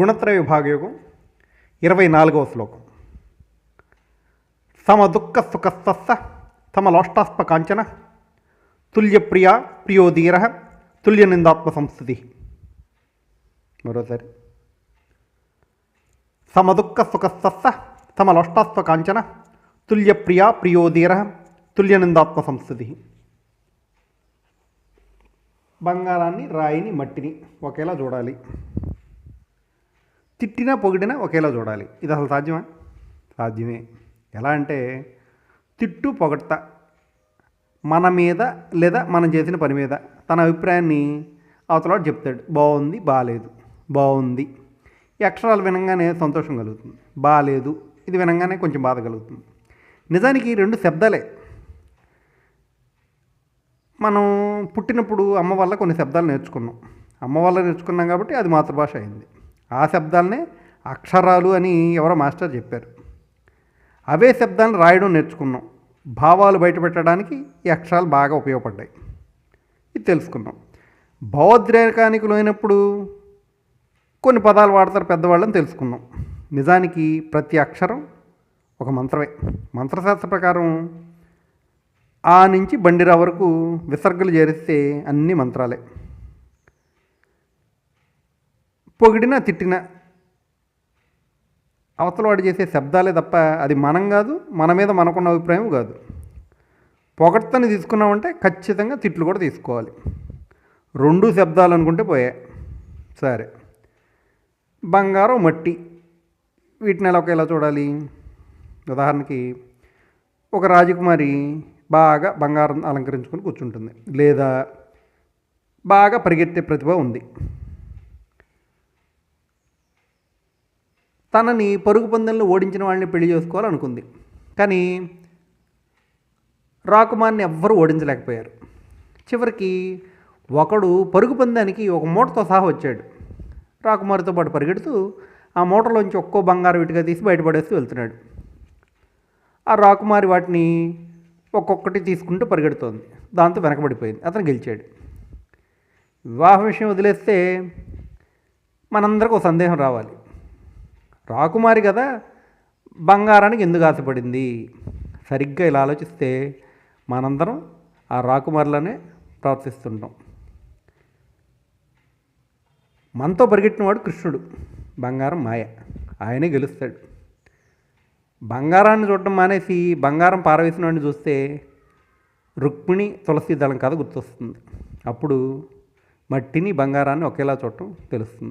గుణత్రయ విభాగయోగం ఇరవై నాలుగవ శ్లోకం. సమ దుఃఖ సుఖస్స తమ లోష్టాస్ప కాంచన తుల్యప్రియ ప్రియోధీర తుల్య నిందాత్మ సంస్థితి. మరోసారి. సమదుఃఖ సుఖస్స తమ లోష్టాస్ప కాంచన తుల్యప్రియ ప్రియోధీర తుల్యనిందాత్మ సంస్థితి. బంగారాన్ని రాయిని మట్టిని ఒకేలా చూడాలి తిట్టినా పొగిడినా ఒకేలా చూడాలి. ఇది అసలు సాధ్యమా? సాధ్యమే. ఎలా అంటే తిట్టు పొగడత మన మీద లేదా మనం చేసిన పని మీద తన అభిప్రాయాన్ని అవతల చెప్తాడు. బాగుంది బాగాలేదు బాగుంది ఈ అక్షరాలు వినంగానే సంతోషం కలుగుతుంది. బాగాలేదు ఇది వినంగానే కొంచెం బాధ కలుగుతుంది. నిజానికి రెండు శబ్దాలే. మనం పుట్టినప్పుడు అమ్మ వల్ల కొన్ని శబ్దాలు నేర్చుకున్నాం. అమ్మ వల్ల నేర్చుకున్నాం కాబట్టి అది మాతృభాష అయింది. ఆ శబ్దాలనే అక్షరాలు అని ఎవరో మాస్టర్ చెప్పారు. అవే శబ్దాలను రాయడం నేర్చుకున్నాం. భావాలు బయటపెట్టడానికి ఈ అక్షరాలు బాగా ఉపయోగపడ్డాయి. ఇది తెలుసుకున్నాం. భావోద్రేకానికి లోనప్పుడు కొన్ని పదాలు వాడతారు పెద్దవాళ్ళని తెలుసుకున్నాం. నిజానికి ప్రతి అక్షరం ఒక మంత్రమే. మంత్రశాస్త్ర ప్రకారం ఆ నుంచి బండిరా వరకు విసర్గలు చేరిస్తే అన్ని మంత్రాలే. పొగిడినా తిట్టినా అవతలవాడు చేసే శబ్దాలే తప్ప అది మనం కాదు మన మీద మనకున్న అభిప్రాయం కాదు. పొగడ్తని తీసుకున్నామంటే ఖచ్చితంగా తిట్లు కూడా తీసుకోవాలి. రెండు శబ్దాలు అనుకుంటే పోయా. సరే. బంగారం మట్టి. వీటిని ఎలా ఒకేలా చూడాలి? ఉదాహరణకి ఒక రాజకుమారి బాగా బంగారం అలంకరించుకొని కూర్చుంటుంది. లేదా బాగా పరిగెత్తే ప్రతిభ ఉంది. తనని పరుగు పందెంలో ఓడించిన వాళ్ళని పెళ్ళి చేసుకోవాలనుకుంది. కానీ రాకుమార్ని ఎవ్వరూ ఓడించలేకపోయారు. చివరికి ఒకడు పరుగు పందానికి ఒక మూటతో సహా వచ్చాడు. రాకుమారితో పాటు పరిగెడుతూ ఆ మూటలోంచి ఒక్కో బంగారు విటిగా తీసి బయటపడేస్తూ వెళ్తున్నాడు. ఆ రాకుమారి వాటిని ఒక్కొక్కటి తీసుకుంటూ పరిగెడుతోంది. దాంతో వెనకబడిపోయింది. అతను గెలిచాడు. వివాహ విషయం వదిలేస్తే మనందరికీ ఒక సందేహం రావాలి. రాకుమారి కదా బంగారానికి ఎందుకు ఆశపడింది? సరిగ్గా ఇలా ఆలోచిస్తే మనందరం ఆ రాకుమారులనే ప్రవర్తిస్తుంటాం. మనతో పరిగెట్టినవాడు కృష్ణుడు బంగారం మాయ ఆయనే గెలుస్తాడు. బంగారాన్ని చూడటం మానేసి బంగారం పారవేసిన వాడిని చూస్తే రుక్మిణి తులసి దళం కథ గుర్తొస్తుంది. అప్పుడు మట్టిని బంగారాన్ని ఒకేలా చూడటం తెలుస్తుంది.